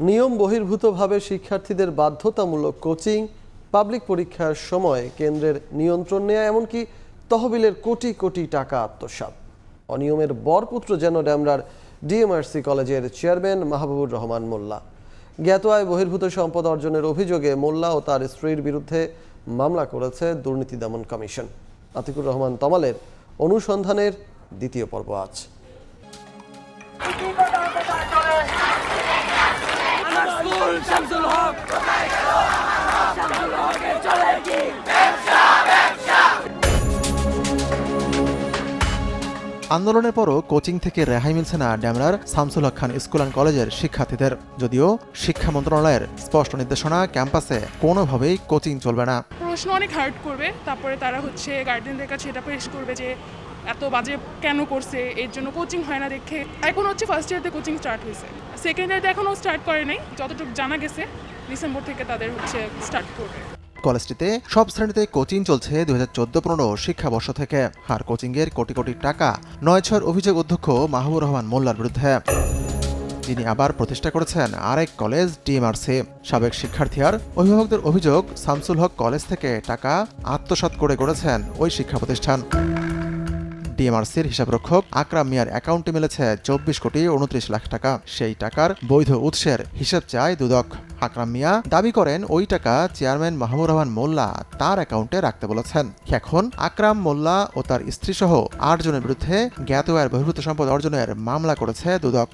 নিয়ম বহির্ভূতভাবে শিক্ষার্থীদের বাধ্যতামূলক কোচিং, পাবলিক পরীক্ষার সময় কেন্দ্রের নিয়ন্ত্রণ নেয়া, এমনকি তহবিলের কোটি কোটি টাকা আত্মসাৎ। অনিয়মের বরপুত্র যেন ড্যামরার ডিএমআরসি কলেজের চেয়ারম্যান মাহবুবুর রহমান মোল্লা। জ্ঞাত আয় বহির্ভূত সম্পদ অর্জনের অভিযোগে মোল্লা ও তার স্ত্রীর বিরুদ্ধে মামলা করেছে দুর্নীতি দমন কমিশন। আতিকুর রহমান তমালের অনুসন্ধানের দ্বিতীয় পর্ব আজ। মাসুল শামসুল হক। শামসুল হকের চলে কি আন্দোলনের পরও কোচিং থেকে রেহাই মিলছে না ড্যামরার শামসুল হক খান স্কুল অ্যান্ড কলেজের শিক্ষার্থীদের। যদিও শিক্ষা মন্ত্রণালয়ের স্পষ্ট নির্দেশনা ক্যাম্পাসে কোনোভাবেই কোচিং চলবে না। প্রশ্ন অনেক হার্ড করবে তারপরে তারা হচ্ছে গার্জেনদের কাছে এটা পেশ করবে যে এত বাজে কেন করছে? এর জন্য কোচিং হয় না দেখে। এখন হচ্ছে ফার্স্ট ইয়ারতে কোচিং স্টার্ট হয়েছে। সেকেন্ড ইয়ারতে এখনও স্টার্ট করে নাই। যতটুকু জানা গেছে ডিসেম্বর থেকে তাদের হচ্ছে স্টার্ট করবে। কলেজটিতে সব শ্রেণীতে কোচিং চলছে দুই হাজার চোদ্দ পনেরো শিক্ষাবর্ষ থেকে। আর কোচিংয়ের কোটি কোটি টাকা নয় ছয়ের অভিযোগ অধ্যক্ষ মাহবুর রহমান মোল্লার বিরুদ্ধে। যিনি আবার প্রতিষ্ঠা করেছেন আরেক কলেজ ডিএমআরসি সাবেক শিক্ষার্থী আর অভিভাবকদের অভিযোগ, শামসুল হক কলেজ থেকে টাকা আত্মসাৎ করে গড়েছেন ওই শিক্ষা প্রতিষ্ঠান। ডিএমআরসির হিসাবরক্ষক আকরাম মিয়ার অ্যাকাউন্টে মিলেছে চব্বিশ কোটি উনত্রিশ লাখ টাকা। সেই টাকার বৈধ উৎসের হিসাব চায় দুদক। আকরাম মিয়া দাবি করেন ওই টাকা চেয়ারম্যান মাহমুদ রহমান মোল্লা তার অ্যাকাউন্টে রাখতে বলেছেন। এখন আকরাম মোল্লা ও তার স্ত্রী সহ আট জনের বিরুদ্ধে জ্ঞাত আয়ের বহির্ভূত সম্পদ অর্জনের মামলা করেছে দুদক।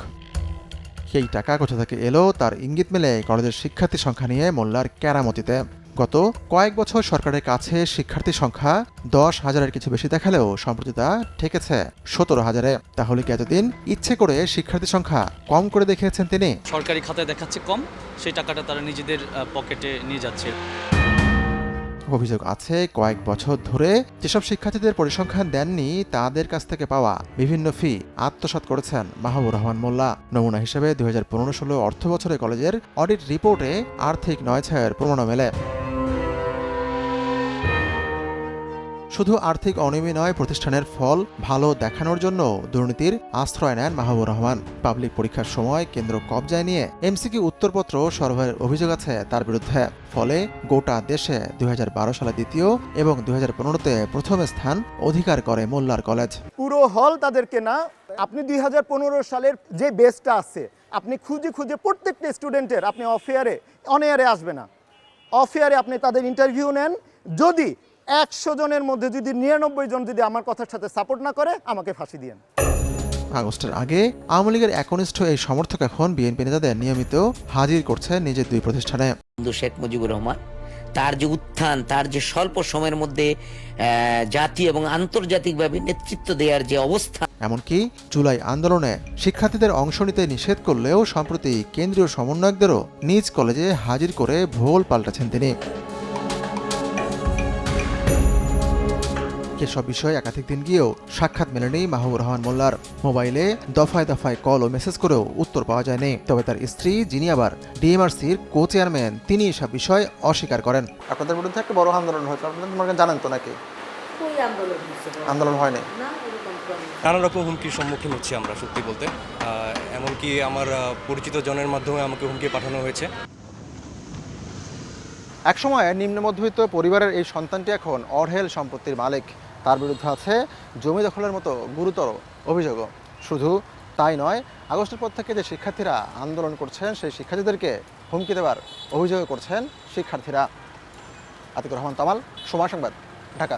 সেই টাকা কোথা থেকে এলো তার ইঙ্গিত মেলে কলেজের শিক্ষার্থী সংখ্যা নিয়ে মোল্লার কেরামতিতে। গত কয়েক বছর সরকারের কাছে শিক্ষার্থী সংখ্যা দশ হাজারের কিছু বেশি দেখালেও সম্প্রতি তা ঠেকেছে সতেরো হাজারে। তাহলে কি এতদিন ইচ্ছে করে শিক্ষার্থী সংখ্যা কম করে দেখিয়েছেন তিনি? সরকারি খাতায় দেখাচ্ছে কম সেই টাকাটা তারা নিজেদের পকেটে নিয়ে যাচ্ছে। অভিযোগ আছে কয়েক বছর ধরে যেসব শিক্ষার্থীদের পরিসংখ্যান দেননি তাদের কাছ থেকে পাওয়া বিভিন্ন ফি আত্মসাৎ করেছেন মাহবুর রহমান মোল্লা। নমুনা হিসেবে দুই হাজার পনেরো ষোলো অর্থ বছরে কলেজের অডিট রিপোর্টে আর্থিক নয় ছায়ের প্রমাণও মেলে। শুধু আর্থিক অনিয়মই নয়, প্রতিষ্ঠানের ফল ভালো দেখানোর জন্য দুর্নীতির আশ্রয় নেন মাহবুর রহমান। পাবলিক পরীক্ষার সময় কেন্দ্র কবজায় নিয়ে এমসিকিউ উত্তরপত্র সরবরাহের অভিযোগ আছে তার বিরুদ্ধে। ফলে গোটা দেশে দুই সালে দ্বিতীয় এবং দুই হাজার পনেরোতে প্রথম স্থান অধিকার করে মোল্লার কলেজ। পুরো হল তাদেরকে না, আপনি দুই হাজার পনেরো সালের যে বেসটা আছে, আপনি খুঁজে খুঁজে প্রত্যেকটা স্টুডেন্টের, আপনি অফেয়ারে অনেয়ারে আসবে না। অফেয়ারে আপনি তাদের ইন্টারভিউ নেন। যদি একশো জনের মধ্যে যদি নিরানব্বই জন যদি আমার কথার সাথে সাপোর্ট না করে আমাকে ফাঁসি দিয়েন আগস্টের আগে আওয়ামী লীগের একনিষ্ঠ এই সমর্থক এখন বিএনপি নেতাদের নিয়মিত হাজির করছে নিজের দুই প্রতিষ্ঠানে। শেখ মুজিবুর রহমান তার যে উত্থান তার যে স্বল্প সময়ের মধ্যে জাতি এবং আন্তর্জাতিকভাবে নেতৃত্ব দেওয়ার যে অবস্থা। এমনকি জুলাই আন্দোলনে শিক্ষার্থীদের অংশ নিতে নিষেধ করলেও সম্প্রতি কেন্দ্রীয় সমন্বয়কদেরও নিজ কলেজে হাজির করে ভোল পাল্টাছেন তিনি। এসব বিষয়ে একাধিক দিন গিয়েও সাক্ষাৎ মেলেনি মাহবুব রহমান মোল্লার। মোবাইলে দফায় দফায় কল ও মেসেজ করেও উত্তর পাওয়া যায়নি। তবে তার স্ত্রী যিনি আবার ডিএমআরসির কো চেয়ারম্যান তিনি এসব বিষয় অস্বীকার করেন। আপনাদের বিরুদ্ধে একটা বড় আন্দোলন হয়েছে। আপনাদের জানেন তো নাকি? আন্দোলন হয়নি। নানা রকম হুমকির সম্মুখীন হচ্ছি আমরা সত্যি বলতে। এমনকি আমার পরিচিত জনের মাধ্যমে আমাকে হুমকি পাঠানো হয়েছে। একসময় নিম্ন মধ্যবিত্ত পরিবারের এই সন্তানটি এখন অঢেল সম্পত্তির মালিক। তার বিরুদ্ধে আছে জমি দখলের মতো গুরুতর অভিযোগও। শুধু তাই নয়, আগস্টের পর থেকে যে শিক্ষার্থীরা আন্দোলন করছেন, সেই শিক্ষার্থীদেরকে হুমকি দেওয়ার অভিযোগ করছেন শিক্ষার্থীরা। আতিকুর রহমান তামাল সময় সংবাদ, ঢাকা।